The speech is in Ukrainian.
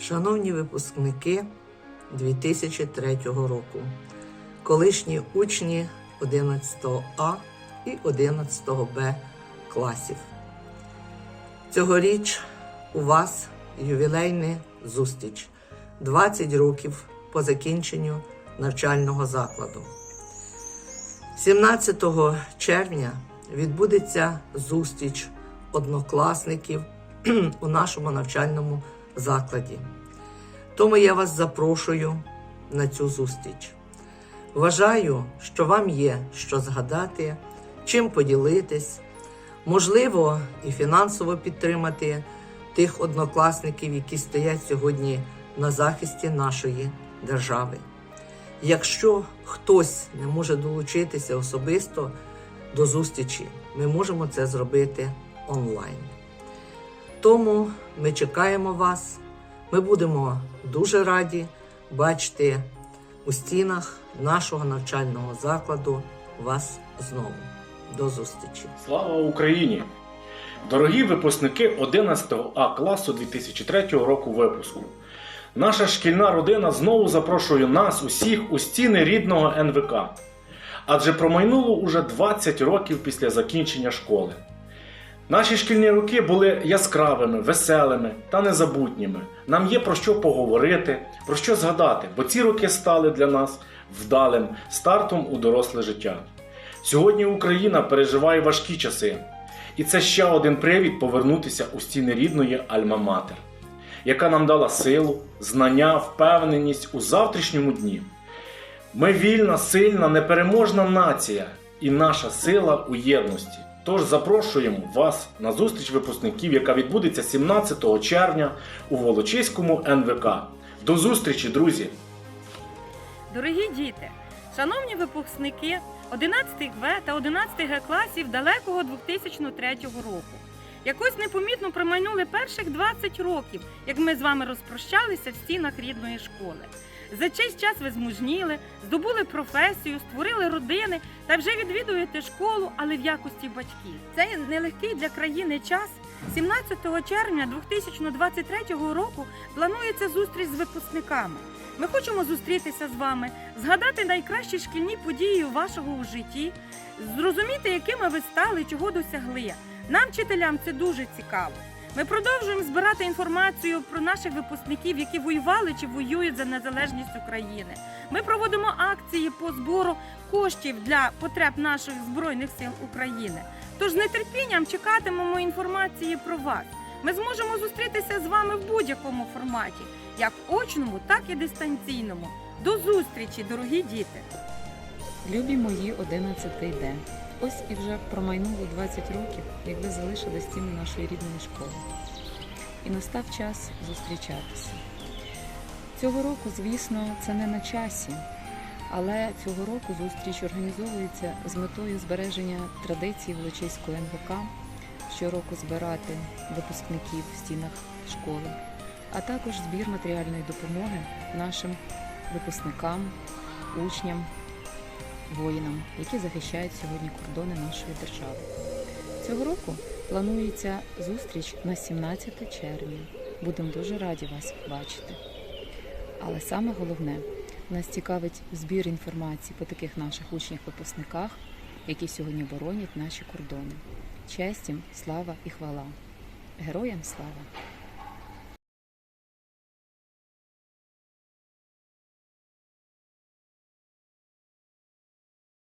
Шановні випускники 2003 року, колишні учні 11 А і 11 Б класів. Цьогоріч у вас ювілейна зустріч 20 років по закінченню навчального закладу. 17 червня відбудеться зустріч однокласників у нашому навчальному закладі. Тому я вас запрошую на цю зустріч. Вважаю, що вам є що згадати, чим поділитись, можливо, і фінансово підтримати тих однокласників, які стоять сьогодні на захисті нашої держави. Якщо хтось не може долучитися особисто до зустрічі, ми можемо це зробити онлайн. Тому ми чекаємо вас. Ми будемо дуже раді бачити у стінах нашого навчального закладу вас знову. До зустрічі! Слава Україні! Дорогі випускники 11 А класу 2003 року випуску. Наша шкільна родина знову запрошує нас усіх у стіни рідного НВК. Адже промайнуло уже 20 років після закінчення школи. Наші шкільні роки були яскравими, веселими та незабутніми. Нам є про що поговорити, про що згадати, бо ці роки стали для нас вдалим стартом у доросле життя. Сьогодні Україна переживає важкі часи, і це ще один привід повернутися у стіни рідної Альма-Матер, яка нам дала силу, знання, впевненість у завтрашньому дні. Ми вільна, сильна, непереможна нація, і наша сила у єдності. Тож запрошуємо вас на зустріч випускників, яка відбудеться 17 червня у Волочиському НВК. До зустрічі, друзі! Дорогі діти, шановні випускники 11 В та 11 Г класів далекого 2003 року. Якось непомітно промайнули перших 20 років, як ми з вами розпрощалися в стінах рідної школи. За цей час ви змужніли, здобули професію, створили родини та вже відвідуєте школу, але в якості батьків. Цей нелегкий для країни час. 17 червня 2023 року планується зустріч з випускниками. Ми хочемо зустрітися з вами, згадати найкращі шкільні події вашого у житті, зрозуміти, якими ви стали, чого досягли. Нам, вчителям, це дуже цікаво. Ми продовжуємо збирати інформацію про наших випускників, які воювали чи воюють за незалежність України. Ми проводимо акції по збору коштів для потреб наших збройних сил України. Тож з нетерпінням чекатимемо інформації про вас. Ми зможемо зустрітися з вами в будь-якому форматі, як очному, так і дистанційному. До зустрічі, дорогі діти! Любі мої 11 Д. Ось і вже промайнуло 20 років, як ви залишили стіни нашої рідної школи. І настав час зустрічатися. Цього року, звісно, це не на часі, але цього року зустріч організовується з метою збереження традицій Волочиського НВК щороку збирати випускників в стінах школи, а також збір матеріальної допомоги нашим випускникам, учням, воїнам, які захищають сьогодні кордони нашої держави. Цього року планується зустріч на 17 червня. Будемо дуже раді вас бачити. Але саме головне, нас цікавить збір інформації по таких наших учнях-випускниках, які сьогодні боронять наші кордони. Честь їм, слава і хвала. Героям слава!